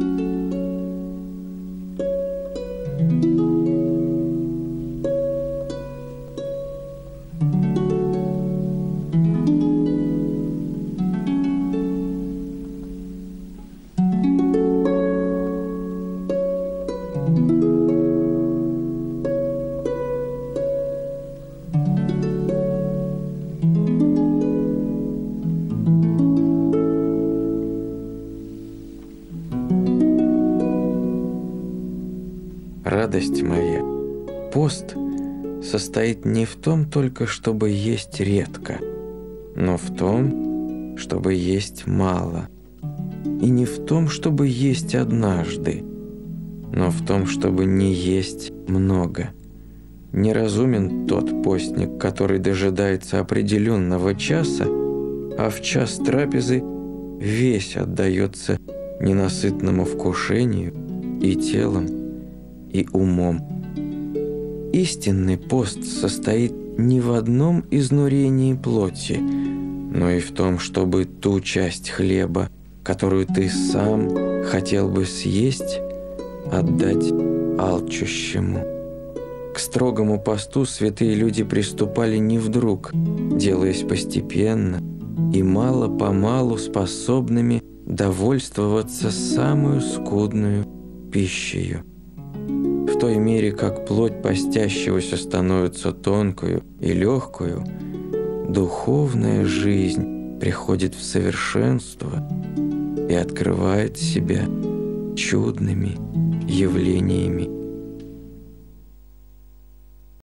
thank mm -hmm. you радость моя, пост состоит не в том только, чтобы есть редко, но в том, чтобы есть мало. И не в том, чтобы есть однажды, но в том, чтобы не есть много. Неразумен тот постник, который дожидается определенного часа, а в час трапезы весь отдается ненасытному вкушению и телом, и умом. Истинный пост состоит не в одном изнурении плоти, но и в том, чтобы ту часть хлеба, которую ты сам хотел бы съесть, отдать алчущему. К строгому посту святые люди приступали не вдруг, делаясь постепенно и мало-помалу способными довольствоваться самую скудную пищей той мере, как плоть постящегося становится тонкую и легкую, духовная жизнь приходит в совершенство и открывает себя чудными явлениями